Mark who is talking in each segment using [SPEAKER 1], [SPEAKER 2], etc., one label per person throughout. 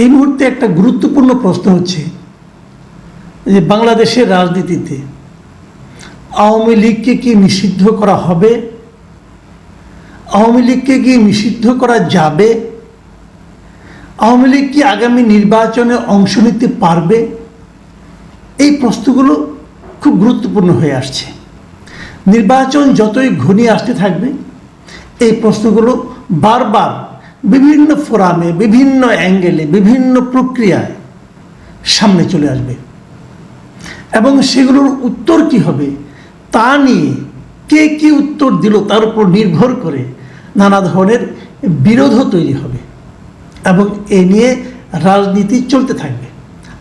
[SPEAKER 1] এই মুহূর্তে একটা গুরুত্বপূর্ণ প্রশ্ন হচ্ছে যে বাংলাদেশের রাজনীতিতে আওয়ামী লীগকে কি নিষিদ্ধ করা হবে? আওয়ামী লীগকে কি নিষিদ্ধ করা যাবে? আওয়ামী লীগ কি আগামী নির্বাচনে অংশ নিতে পারবে? এই প্রশ্নগুলো খুব গুরুত্বপূর্ণ হয়ে আসছে। নির্বাচন যতই ঘনিয়ে আসতে থাকবে, এই প্রশ্নগুলো বারবার বিভিন্ন ফোরামে, বিভিন্ন অ্যাঙ্গেলে, বিভিন্ন প্রক্রিয়ায় সামনে চলে আসবে। এবং সেগুলোর উত্তর কি হবে তা নিয়ে কে কি উত্তর দিল তার উপর নির্ভর করে নানা ধরনের বিরোধও তৈরি হবে এবং এ নিয়ে রাজনীতি চলতে থাকবে।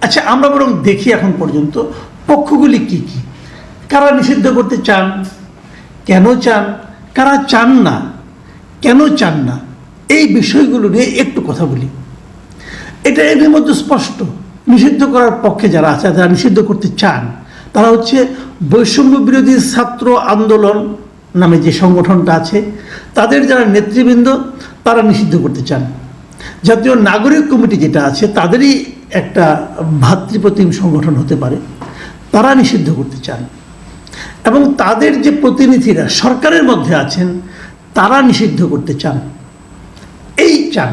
[SPEAKER 1] আচ্ছা আমরা বরং দেখি এখন পর্যন্ত পক্ষগুলি কি কি। কারা নিষিদ্ধ করতে চান? কেন চান? কারা চান না? কেন চান না? এই বিষয়গুলো নিয়ে একটু কথা বলি। এটা এদের মধ্যে স্পষ্ট। নিষিদ্ধ করার পক্ষে যারা আছে, যারা নিষিদ্ধ করতে চান, তারা হচ্ছে বৈষম্য বিরোধী ছাত্র আন্দোলন নামে যে সংগঠনটা আছে, তাদের যারা নেতৃবৃন্দ, তারা নিষিদ্ধ করতে চান। জাতীয় নাগরিক কমিটি যেটা আছে, তাদেরই একটা ভাতৃপ্রতিম সংগঠন হতে পারে, তারা নিষিদ্ধ করতে চান। এবং তাদের যে প্রতিনিধিরা সরকারের মধ্যে আছেন, তারা নিষিদ্ধ করতে চান। এই চান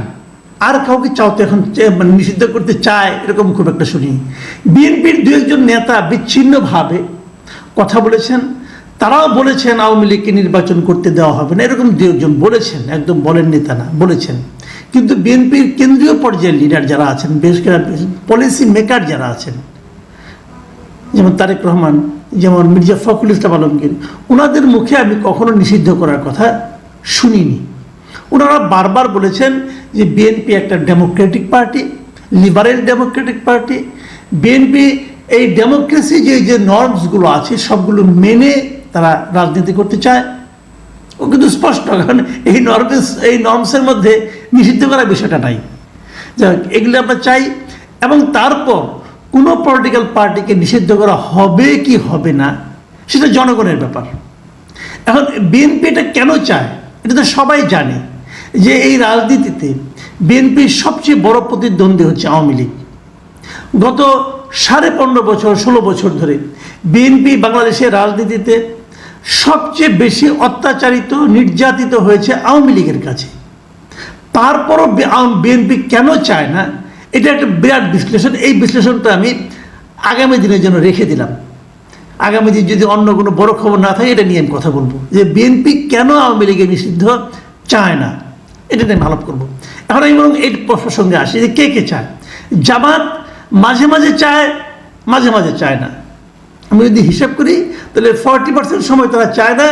[SPEAKER 1] আর কাউকে চাও তো এখন মানে নিষিদ্ধ করতে চায়, এরকম খুব একটা শুনি। বিএনপির দু একজন নেতা বিচ্ছিন্নভাবে কথা বলেছেন। তারাও বলেছেন আওয়ামী লীগকে নির্বাচন করতে দেওয়া হবে না। এরকম দু একজন বলেছেন, একদম বলেন নেতা না, বলেছেন। কিন্তু বিএনপির কেন্দ্রীয় পর্যায়ের লিডার যারা আছেন বেশ পলিসি মেকার যারা আছেন, যেমন তারেক রহমান, যেমন মির্জা ফখরুল ইসলাম আলমগীর ওনাদের মুখে আমি কখনো নিষিদ্ধ করার কথা শুনিনি। ওনারা বারবার বলেছেন যে বিএনপি একটা democratic party, liberal democratic party. BNP এই ডেমোক্রেসি যে যে নর্মসগুলো আছে, সবগুলো মেনে তারা রাজনীতি করতে চায়। ও কিন্তু স্পষ্ট, কারণ এই নর্মস, এই নর্মসের মধ্যে নিষিদ্ধ করার বিষয়টা নাই। এগুলো আমরা চাই। এবং তারপর কোনো পলিটিক্যাল পার্টিকে নিষিদ্ধ করা হবে কি হবে না, সেটা জনগণের ব্যাপার। এখন বিএনপি এটা কেন চায়, এটা তো সবাই জানে। যে এই রাজনীতিতে বিএনপির সবচেয়ে বড় প্রতিদ্বন্দ্বী হচ্ছে আওয়ামী লীগ। গত সাড়ে পনেরো বছর, ষোলো বছর ধরে বিএনপি বাংলাদেশের রাজনীতিতে সবচেয়ে বেশি অত্যাচারিত, নির্যাতিত হয়েছে আওয়ামী লীগের কাছে। তারপরও বিএনপি কেন চায় না? এটা একটা বিরাট বিশ্লেষণ। এই বিশ্লেষণটা আমি আগামী দিনের জন্য রেখে দিলাম। আগামী দিন যদি অন্য কোনো বড় খবর না থাকে, এটা নিয়ে আমি কথা বলব। যে বিএনপি কেন আওয়ামী লীগের নিষিদ্ধ, চায় না। এটা নিয়ে আমি আলাপ করব। এখন আমি বরং এই প্রসঙ্গে আসি যে কে কে চায়? জামাত মাঝে মাঝে চায়, মাঝে মাঝে চায় না। আমি যদি হিসাব করি, তাহলে ফর্টি পার্সেন্ট সময় তারা চায় না,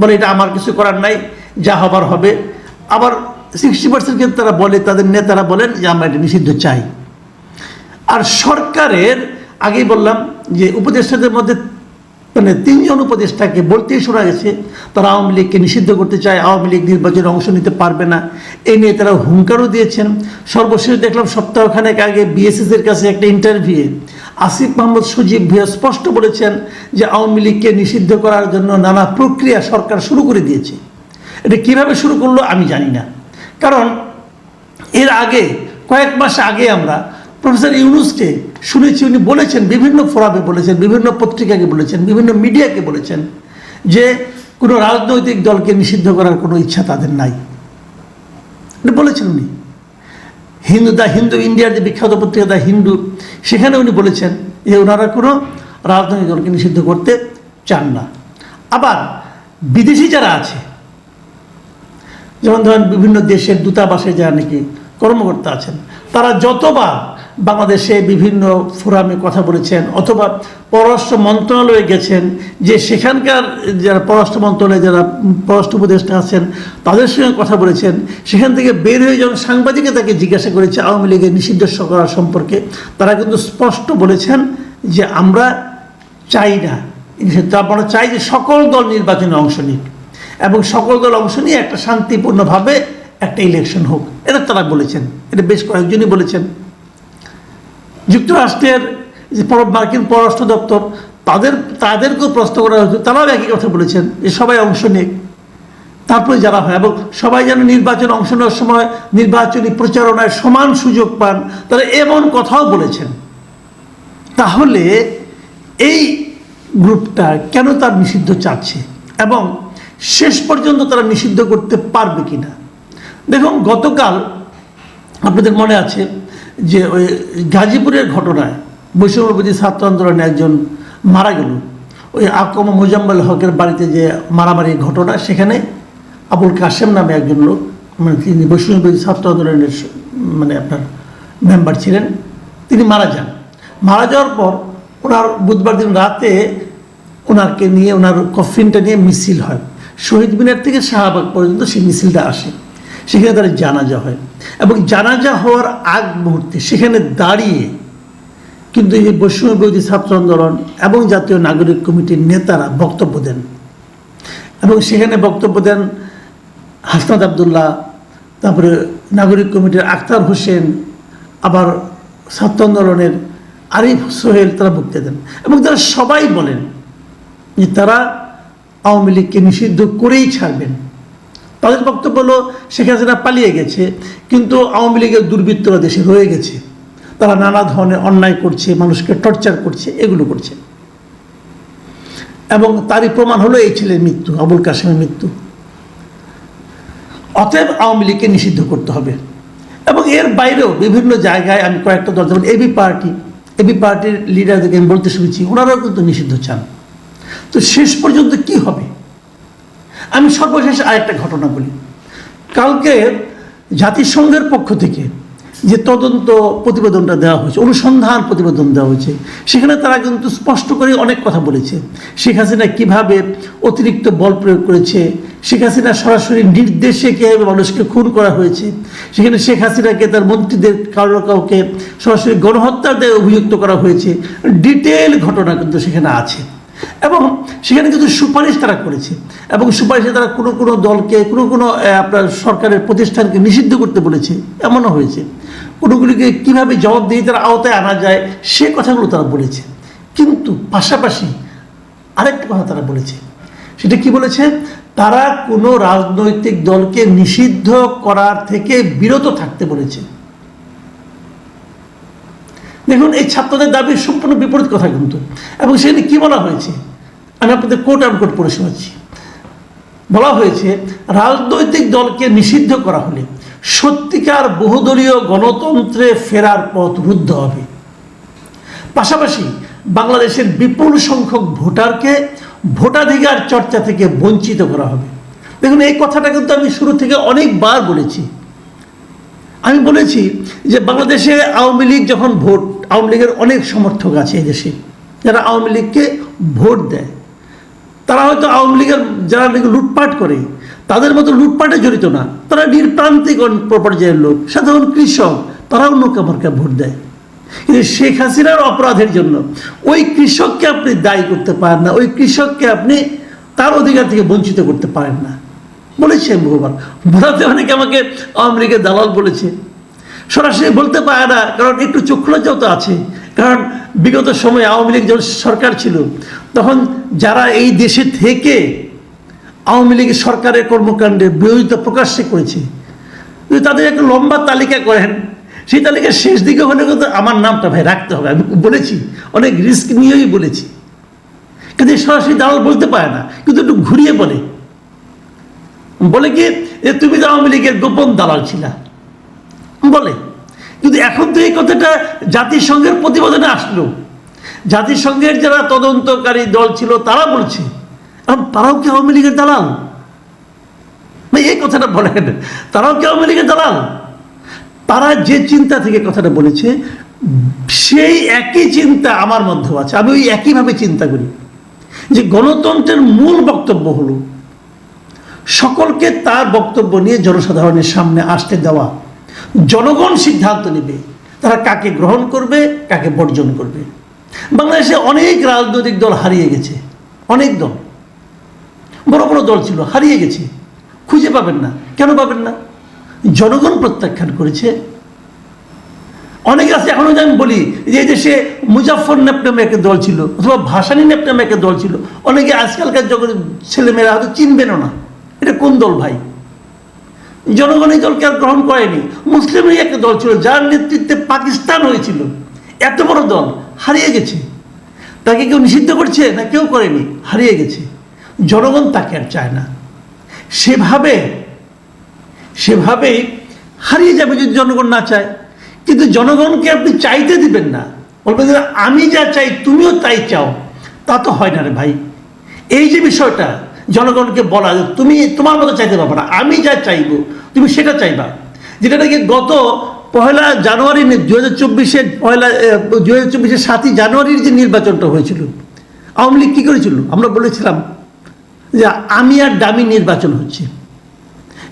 [SPEAKER 1] বলে এটা আমার কিছু করার নাই, যা হবার হবে। আবার সিক্সটি পার্সেন্ট কিন্তু তারা বলে, তাদের নেতারা বলেন যে আমরা এটা নিষিদ্ধ চাই। আর সরকারের, আগেই বললাম যে উপদেষ্টাদের মধ্যে মানে তিনজন উপদেষ্টাকে বলতেই শোনা গেছে, তারা আওয়ামী লীগকে নিষিদ্ধ করতে চায়, আওয়ামী লীগ নির্বাচনে অংশ নিতে পারবে না। এ নিয়ে তারা হুঙ্কারও দিয়েছেন। সর্বশেষ দেখলাম সপ্তাহখানেক আগে বিএসএস এর কাছে একটা ইন্টারভিউ আসিফ মোহাম্মদ সজীব ভিয়া স্পষ্ট বলেছেন যে আওয়ামী লীগকে নিষিদ্ধ করার জন্য নানা প্রক্রিয়া সরকার শুরু করে দিয়েছে। এটা কীভাবে শুরু করল আমি জানি না। কারণ এর আগে, কয়েক মাস আগে আমরা প্রফেসর ইউনুসকে শুনেছি, উনি বলেছেন, বিভিন্ন ফোরামে বলেছেন, বিভিন্ন পত্রিকাকে বলেছেন, বিভিন্ন মিডিয়াকে বলেছেন যে কোনো রাজনৈতিক দলকে নিষিদ্ধ করার কোনো ইচ্ছা তাদের নাই। বলেছেন উনি। হিন্দু দ্য হিন্দু, ইন্ডিয়ার যে বিখ্যাত পত্রিকা দ্য হিন্দু, সেখানে উনি বলেছেন যে ওনারা কোনো রাজনৈতিক দলকে নিষিদ্ধ করতে চান না। আবার বিদেশি যারা আছে, যেমন ধরেন বিভিন্ন দেশের দূতাবাসে যারা নাকি কর্মকর্তা আছেন, তারা যতবার বাংলাদেশে বিভিন্ন ফোরামে কথা বলেছেন অথবা পররাষ্ট্র মন্ত্রণালয়ে গেছেন যে সেখানকার যারা পররাষ্ট্র মন্ত্রণালয়ে যারা পররাষ্ট্র উপদেষ্টা আছেন, তাদের সঙ্গে কথা বলেছেন। সেখান থেকে বের হয়ে যখন সাংবাদিকে তাকে জিজ্ঞাসা করেছে আওয়ামী লীগের নিষিদ্ধ করা সম্পর্কে, তারা কিন্তু স্পষ্ট বলেছেন যে আমরা চাই না। আমরা চাই যে সকল দল নির্বাচনে অংশ নিক এবং সকল দল অংশ নিয়ে একটা শান্তিপূর্ণভাবে একটা ইলেকশন হোক। এটা তারা বলেছেন। এটা বেশ কয়েকজনই বলেছেন। যুক্তরাষ্ট্রের যে মার্কিন পররাষ্ট্র দপ্তর, তাদের, তাদেরকেও প্রশ্ন করা হয়েছে। তারাও একই কথা বলেছেন যে সবাই অংশ নিক। তারপরে যারা হয়, এবং সবাই যেন নির্বাচনে অংশ নেওয়ার সময় নির্বাচনী প্রচারণায় সমান সুযোগ পান, তারা এমন কথাও বলেছেন। তাহলে এই গ্রুপটা কেন তার নিষিদ্ধ চাচ্ছে? এবং শেষ পর্যন্ত তারা নিষিদ্ধ করতে পারবে কিনা? দেখুন, গতকাল আপনাদের মনে আছে যে ওই গাজীপুরের ঘটনায় বৈষম্যবাদী ছাত্র আন্দোলনে একজন মারা গেল। ওই আকম মোজাম্মেল হকের বাড়িতে যে মারামারি ঘটনা, সেখানে আবুল কাশেম নামে একজন লোক মানে তিনি বৈষম্যবাদী ছাত্র আন্দোলনের মানে আপনার মেম্বার ছিলেন, তিনি মারা যান। মারা যাওয়ার পর ওনার বুধবার দিন রাতে ওনাকে নিয়ে, ওনার কফিনটা নিয়ে মিছিল হয়। শহীদ মিনার থেকে শাহবাগ পর্যন্ত সেই মিছিলটা আসে। সেখানে তার জানাজা হয়। এবং জানাজা হওয়ার আগ মুহূর্তে সেখানে দাঁড়িয়ে কিন্তু এই বৈষম্য বিরোধী ছাত্র আন্দোলন এবং জাতীয় নাগরিক কমিটির নেতারা বক্তব্য দেন। এবং সেখানে বক্তব্য দেন হাসনাদ আবদুল্লাহ, তারপরে নাগরিক কমিটির আখতার হোসেন, আবার ছাত্র আন্দোলনের আরিফ সোহেল তারা বক্তব্য দেন। এবং তারা সবাই বলেন যে তারা আওয়ামী লীগকে নিষিদ্ধ করেই ছাড়বেন। তাদের বক্তব্য হলো, শেখ হাসিনা পালিয়ে গেছে, কিন্তু আওয়ামী লীগের দুর্বৃত্তরা দেশে রয়ে গেছে। তারা নানা ধরনের অন্যায় করছে, মানুষকে টর্চার করছে, এগুলো করছে। এবং তারই প্রমাণ হলো এই ছেলের মৃত্যু, আবুল কাসেমের মৃত্যু। অতএব আওয়ামী লীগকে নিষিদ্ধ করতে হবে। এবং এর বাইরেও বিভিন্ন জায়গায় আমি কয়েকটা দল, যেমন এবি পার্টি এবি পার্টির লিডারদেরকে আমি বলতে শুনেছি, ওনারাও কিন্তু নিষিদ্ধ চান। তো শেষ পর্যন্ত কি হবে? আমি সর্বশেষ আরেকটা ঘটনা বলি। কালকে জাতিসংঘের পক্ষ থেকে যে তদন্ত প্রতিবেদনটা দেওয়া হয়েছে, অনুসন্ধান প্রতিবেদন দেওয়া হয়েছে, সেখানে তারা কিন্তু স্পষ্ট করে অনেক কথা বলেছে। শেখ হাসিনা কীভাবে অতিরিক্ত বল প্রয়োগ করেছে, শেখ হাসিনা সরাসরি নির্দেশে কীভাবে মানুষকে খুন করা হয়েছে, সেখানে শেখ হাসিনাকে তার মন্ত্রীদের কারও কাউকে সরাসরি গণহত্যার দায়ে অভিযুক্ত করা হয়েছে। ডিটেল ঘটনা কিন্তু সেখানে আছে। এবং সেখানে কিন্তু সুপারিশ তারা করেছে। এবং সুপারিশে তারা কোনো কোনো দলকে, কোনো কোনো আপনার সরকারের প্রতিষ্ঠানকে নিষিদ্ধ করতে বলেছে, এমনও হয়েছে। কোনোগুলিকে কীভাবে জবাবদিহিতার আওতায় আনা যায়, সে কথাগুলো তারা বলেছে। কিন্তু পাশাপাশি আরেকটা কথা তারা বলেছে। সেটা কি বলেছে? তারা কোনো রাজনৈতিক দলকে নিষিদ্ধ করার থেকে বিরত থাকতে বলেছে। দেখুন, এই ছাত্রদের দাবির সম্পূর্ণ বিপরীত কথা কিন্তু। এবং সেখানে কি বলা হয়েছে? আমি আপনাদের কোট আন কোট পড়ে শোনাচ্ছি। বলা হয়েছে, রাজনৈতিক দলকে নিষিদ্ধ করা হলে সত্যিকার বহুদলীয় গণতন্ত্রে ফেরার পথ রুদ্ধ হবে। পাশাপাশি বাংলাদেশের বিপুল সংখ্যক ভোটারকে ভোটাধিকার চর্চা থেকে বঞ্চিত করা হবে। দেখুন, এই কথাটা কিন্তু আমি শুরু থেকে অনেকবার বলেছি। আমি বলেছি যে বাংলাদেশে আওয়ামী লীগ যখন ভোট আওয়ামী লীগের অনেক সমর্থক আছে এই দেশে, যারা আওয়ামী লীগকে ভোট দেয়। তারা হয়তো আওয়ামী লীগের যারা লুটপাট করে, তাদের মতো লুটপাটে জড়িত না। তারা নির্প্রান্তিক পর্যায়ের লোক, সাধারণ কৃষক, তারাও নৌকা ভোট দেয়। কিন্তু শেখ হাসিনার অপরাধের জন্য ওই কৃষককে আপনি দায়ী করতে পারেন না, ওই কৃষককে আপনি তার অধিকার থেকে বঞ্চিত করতে পারেন না। বলেছি আমি বহুবার। বলাতে অনেকে আমাকে আওয়ামী লীগের দালাল বলেছে। সরাসরি বলতে পারে না, কারণ একটু চক্ষুলজ্জাও তো আছে, কারণ বিগত সময়ে আওয়ামী লীগ যখন সরকার ছিল, তখন যারা এই দেশে থেকে আওয়ামী লীগের সরকারের কর্মকাণ্ডে বিরোধিতা প্রকাশ্যে করেছে তাদের একটা লম্বা তালিকা করেন, সেই তালিকার শেষ দিকে হলে কিন্তু আমার নামটা ভাই রাখতে হবে। আমি বলেছি, অনেক রিস্ক নিয়েই বলেছি। কিন্তু সরাসরি দালাল বলতে পারে না, কিন্তু একটু ঘুরিয়ে বলে। বলে কি তুমি তো আওয়ামী লীগের গোপন দালাল ছিলা। বলে। কিন্তু এখন তো এই কথাটা জাতিসংঘের প্রতিবেদনে আসলো। জাতিসংঘের যারা তদন্তকারী দল ছিল, তারা বলছে এখন তারাও কি আওয়ামী লীগের দালাল? না এই কথাটা বলেন, তারাও কি আওয়ামী লীগের দালাল? তারা যে চিন্তা থেকে কথাটা বলেছে, সেই একই চিন্তা আমার মধ্যেও আছে। আমি ওই একইভাবে চিন্তা করি যে গণতন্ত্রের মূল বক্তব্য হলো, সকলকে তার বক্তব্য নিয়ে জনসাধারণের সামনে আসতে দেওয়া। জনগণ সিদ্ধান্ত নেবে তারা কাকে গ্রহণ করবে, কাকে বর্জন করবে। বাংলাদেশে অনেক রাজনৈতিক দল হারিয়ে গেছে, অনেক দল। বড় বড় দল ছিল, হারিয়ে গেছে। খুঁজে পাবেন না। কেন পাবেন না? জনগণ প্রত্যাখ্যান করেছে। অনেকে আছে, এখনও যদি আমি বলি, যে এই দেশে মুজাফর নেপ নামে একটা দল ছিল, অথবা ভাসানী নেপ নামে একটা দল ছিল। অনেকে আজকালকার জগতের ছেলেমেয়েরা হয়তো চিনবেনও না। এটা কোন দল ভাই? জনগণ এই দলকে আর গ্রহণ করেনি। মুসলিমই একটা দল ছিল, যার নেতৃত্বে পাকিস্তান হয়েছিল। এত বড় দল হারিয়ে গেছে। তাকে কেউ নিষিদ্ধ করছে না কেউ করেনি, হারিয়ে গেছে। জনগণ তাকে আর চায় না। সেভাবে, সেভাবেই হারিয়ে যাবে যদি জনগণ না চায়। কিন্তু জনগণকে আপনি চাইতে দিবেন না। বলবেন আমি যা চাই তুমিও তাই চাও। তা তো হয় না রে ভাই। এই যে বিষয়টা জনগণকে বলা যে তুমি তোমার মতো চাইতে পারবে না, আমি যা চাইব, তুমি সেটা চাইবা। যেটা নাকি গত পয়লা জানুয়ারি দু হাজার চব্বিশের পয়লা দু হাজার চব্বিশের সাতই জানুয়ারির যে নির্বাচনটা হয়েছিল, আওয়ামী লীগ কী করেছিল? আমরা বলেছিলাম যে আমি আর দামি নির্বাচন হচ্ছে।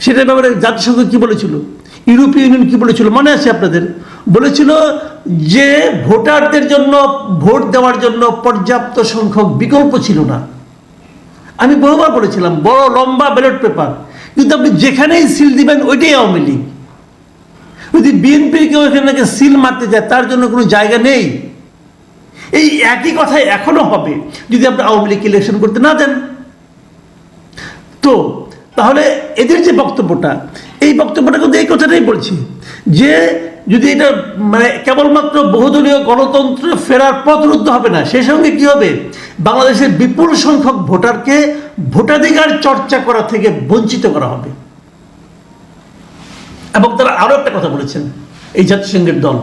[SPEAKER 1] সেটার ব্যাপারে জাতিসংঘ কী বলেছিল? ইউরোপীয় ইউনিয়ন কী বলেছিল? মনে আছে আপনাদের? বলেছিল যে ভোটারদের জন্য, ভোট দেওয়ার জন্য পর্যাপ্ত সংখ্যক বিকল্প ছিল না। আমি বহুবার বলেছিলাম বড়, লম্বা ব্যালট পেপার কিন্তু আপনি যেখানেই সিল দিবেন, ওইটাই আওয়ামী লীগ। যদি বিএনপির কেউ এখানে সিল মারতে যায়, তার জন্য কোনো জায়গা নেই। এই একই কথাই এখনও হবে, যদি আপনি আওয়ামী লীগ ইলেকশন করতে না দেন। তো, তাহলে এদের যে বক্তব্যটা, এই বক্তব্যটা কিন্তু এই কথাটাই বলছি যে যদি এটা মানে কেবলমাত্র বহুদলীয় গণতন্ত্র ফেরার পথ রুদ্ধ হবে না সেই সঙ্গে কি হবে? বাংলাদেশের বিপুল সংখ্যক ভোটারকে ভোটাধিকার চর্চা করা থেকে বঞ্চিত করা হবে। এবং তারা আরও একটা কথা বলেছেন, এই জাতিসংঘের দল।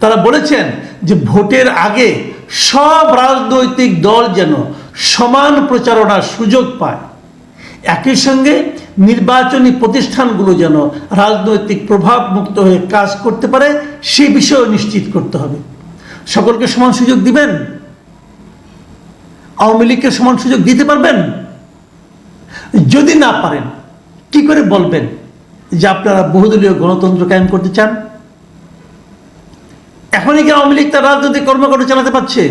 [SPEAKER 1] তারা বলেছেন যে ভোটের আগে সব রাজনৈতিক দল যেন সমান প্রচারণার সুযোগ পায়। একই সঙ্গে নির্বাচনী প্রতিষ্ঠানগুলো যেন রাজনৈতিক প্রভাব মুক্ত হয়ে কাজ করতে পারে, সে বিষয়ে নিশ্চিত করতে হবে। সকলকে সমান সুযোগ দিবেন? আওয়ামী লীগকে সমান সুযোগ দিতে পারবেন? যদি না পারেন, কি করে বলবেন যে আপনারা বহুদলীয় গণতন্ত্র কায়েম করতে চান? এখনই কি আওয়ামী লীগ তার রাজনৈতিক কর্মকাণ্ড চালাতে পারছে?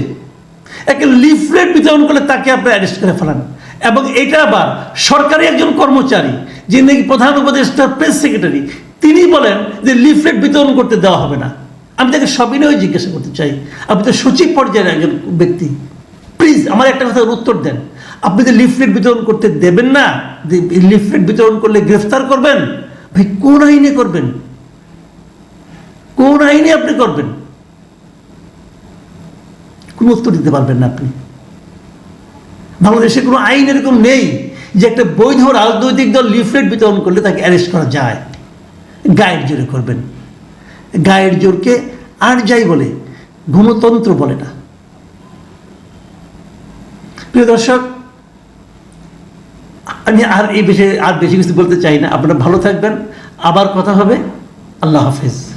[SPEAKER 1] একে লিফলেট বিতরণ করলে তাকে আপনি অ্যারেস্ট করে ফেলান। এবং এটা আবার সরকারি একজন কর্মচারী, যিনি নাকি প্রধান উপদেষ্টার প্রেস সেক্রেটারি, তিনি বলেন যে লিফলেট বিতরণ করতে দেওয়া হবে না। আমি তাকে সবিনয় জিজ্ঞাসা করতে চাই। আপনি তো সচিব পর্যায়ের একজন ব্যক্তি। প্লিজ আমার একটা কথার উত্তর দেন। আপনি যে লিফলেট বিতরণ করতে দেবেন না লিফলেট বিতরণ করলে গ্রেফতার করবেন? ভাই, কোন আইনে করবেন? কোন আইনে আপনি করবেন? কোনো উত্তর দিতে পারবেন না আপনি। বাংলাদেশে কোনো আইন এরকম নেই যে একটা বৈধ রাজনৈতিক দল লিফলেট বিতরণ করলে তাকে অ্যারেস্ট করা যায়। গায়ের জোরে করবেন। গায়ের জোরকে আর যাই বলে, গণতন্ত্র বলে না। প্রিয় দর্শক, আমি আর এই বিষয়ে আর বেশি কিছু বলতে চাই না। আপনারা ভালো থাকবেন। আবার কথা হবে। আল্লাহ হাফেজ।